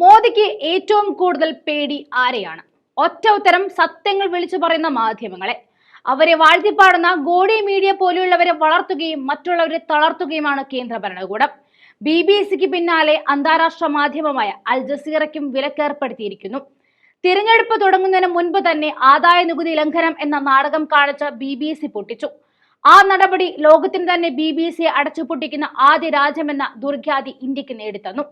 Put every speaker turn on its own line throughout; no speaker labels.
മോദിക്ക് ഏറ്റവും കൂടുതൽ പേടി ആരെയാണ്? ഒറ്റ ഉത്തരം സത്യങ്ങൾ വിളിച്ചു പറയുന്ന മാധ്യമങ്ങളെ. അവരെ വാഴ്ത്തിപ്പാടുന്ന ഗോഡി മീഡിയ പോലെയുള്ളവരെ വളർത്തുകയും മറ്റുള്ളവരെ തളർത്തുകയുമാണ് കേന്ദ്ര ഭരണകൂടം. ബി ബി സിക്ക് പിന്നാലെ അന്താരാഷ്ട്ര മാധ്യമമായ അൽ ജസീറയ്ക്കും വിലക്കേർപ്പെടുത്തിയിരിക്കുന്നു. തിരഞ്ഞെടുപ്പ് തുടങ്ങുന്നതിന് മുൻപ് തന്നെ ആദായ നികുതി ലംഘനം എന്ന നാടകം കാണിച്ച ബി ബി സി പൊട്ടിച്ചു. ആ നടപടി ലോകത്തിന് തന്നെ ബി ബി സിയെ അടച്ചുപൊട്ടിക്കുന്ന ആദ്യ രാജ്യമെന്ന ദുർഖ്യാതി ഇന്ത്യയ്ക്ക് നേടിത്തന്നു.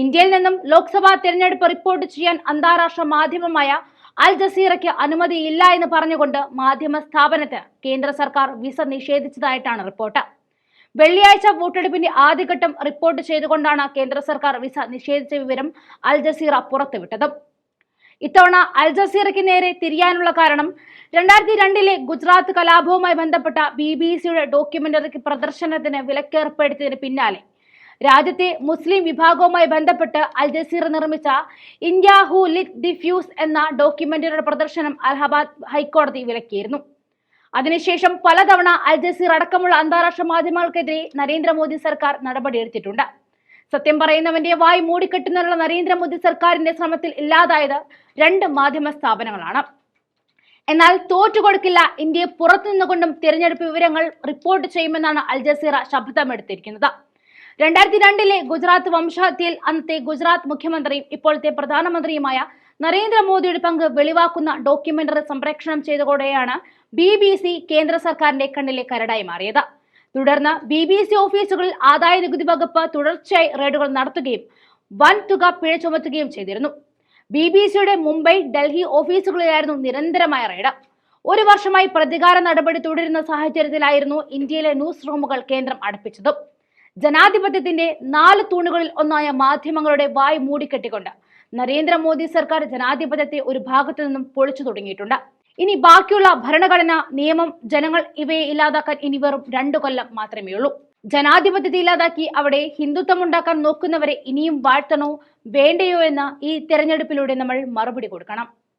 ഇന്ത്യയിൽ നിന്നും ലോക്സഭാ തിരഞ്ഞെടുപ്പ് റിപ്പോർട്ട് ചെയ്യാൻ അന്താരാഷ്ട്ര മാധ്യമമായ അൽ ജസീറയ്ക്ക് അനുമതിയില്ല എന്ന് പറഞ്ഞുകൊണ്ട് മാധ്യമ സ്ഥാപനത്തിന് കേന്ദ്ര സർക്കാർ വിസ നിഷേധിച്ചതായിട്ടാണ് റിപ്പോർട്ട്. വെള്ളിയാഴ്ച വോട്ടെടുപ്പിന്റെ ആദ്യഘട്ടം റിപ്പോർട്ട് ചെയ്തുകൊണ്ടാണ് കേന്ദ്ര സർക്കാർ വിസ നിഷേധിച്ച വിവരം അൽ ജസീറ പുറത്തുവിട്ടത്. ഇത്തവണ അൽ ജസീറയ്ക്ക് നേരെ തിരിയാനുള്ള കാരണം രണ്ടായിരത്തി രണ്ടിലെ ഗുജറാത്ത് കലാപവുമായി ബന്ധപ്പെട്ട ബി ബി സിയുടെ ഡോക്യുമെന്ററിക്ക് പ്രദർശനത്തിന് വിലക്കേർപ്പെടുത്തിയതിന് പിന്നാലെ. രാജ്യത്തെ മുസ്ലിം വിഭാഗവുമായി ബന്ധപ്പെട്ട് അൽ ജസീർ നിർമ്മിച്ച ഇന്ത്യ ഹു ലിറ്റ് ഡിഫ്യൂസ് എന്ന ഡോക്യുമെന്ററിയുടെ പ്രദർശനം അലഹബാദ് ഹൈക്കോടതി വിലക്കിയിരുന്നു. അതിനുശേഷം പലതവണ അൽ ജസീർ അടക്കമുള്ള അന്താരാഷ്ട്ര മാധ്യമങ്ങൾക്കെതിരെ നരേന്ദ്രമോദി സർക്കാർ നടപടിയെടുത്തിട്ടുണ്ട്. സത്യം പറയുന്നവന്റെ വായി മൂടിക്കെട്ടുന്നതിനുള്ള നരേന്ദ്രമോദി സർക്കാരിന്റെ ശ്രമത്തിൽ ഇല്ലാതായത് രണ്ട് മാധ്യമ സ്ഥാപനങ്ങളാണ്. എന്നാൽ തോറ്റുകൊടുക്കില്ല ഇന്ത്യയെ പുറത്തുനിന്നുകൊണ്ടും തിരഞ്ഞെടുപ്പ് വിവരങ്ങൾ റിപ്പോർട്ട് ചെയ്യുമെന്നാണ് അൽ ജസീറ ശബ്ദമെടുത്തിരിക്കുന്നത്. രണ്ടായിരത്തി രണ്ടിലെ ഗുജറാത്ത് വംശഹത്യയിൽ അന്നത്തെ ഗുജറാത്ത് മുഖ്യമന്ത്രിയും ഇപ്പോഴത്തെ പ്രധാനമന്ത്രിയുമായ നരേന്ദ്രമോദിയുടെ പങ്ക് വെളിവാക്കുന്ന ഡോക്യുമെന്ററി സംപ്രേക്ഷണം ചെയ്തതോടെയാണ് ബി ബി സി കേന്ദ്ര സർക്കാരിന്റെ കണ്ണിലെ കരടായി മാറിയത്. തുടർന്ന് ബി ബി സി ഓഫീസുകളിൽ ആദായ നികുതി വകുപ്പ് തുടർച്ചയായി റെയ്ഡുകൾ നടത്തുകയും വൻ തുക പിഴ ചുമത്തുകയും ചെയ്തിരുന്നു. ബി ബി സിയുടെ മുംബൈ ഡൽഹി ഓഫീസുകളിലായിരുന്നു നിരന്തരമായ റെയ്ഡ്. ഒരു വർഷമായി പ്രതികാര നടപടി തുടരുന്ന സാഹചര്യത്തിലായിരുന്നു ഇന്ത്യയിലെ ന്യൂസ് റൂമുകൾ കേന്ദ്രം അടപ്പിച്ചത്. ജനാധിപത്യത്തിന്റെ നാല് തൂണുകളിൽ ഒന്നായ മാധ്യമങ്ങളുടെ വായ് മൂടിക്കെട്ടിക്കൊണ്ട് നരേന്ദ്രമോദി സർക്കാർ ജനാധിപത്യത്തെ ഒരു ഭാഗത്തു നിന്നും പൊളിച്ചു തുടങ്ങിയിട്ടുണ്ട്. ഇനി ബാക്കിയുള്ള ഭരണഘടന നിയമം ജനങ്ങൾ ഇവയെ ഇല്ലാതാക്കാൻ ഇനി വെറും രണ്ടു കൊല്ലം മാത്രമേ ഉള്ളൂ. ജനാധിപത്യത്തെ ഇല്ലാതാക്കി അവിടെ ഹിന്ദുത്വം ഉണ്ടാക്കാൻ നോക്കുന്നവരെ ഇനിയും വാഴ്ത്തണോ വേണ്ടയോ എന്ന് ഈ തെരഞ്ഞെടുപ്പിലൂടെ നമ്മൾ മറുപടി കൊടുക്കണം.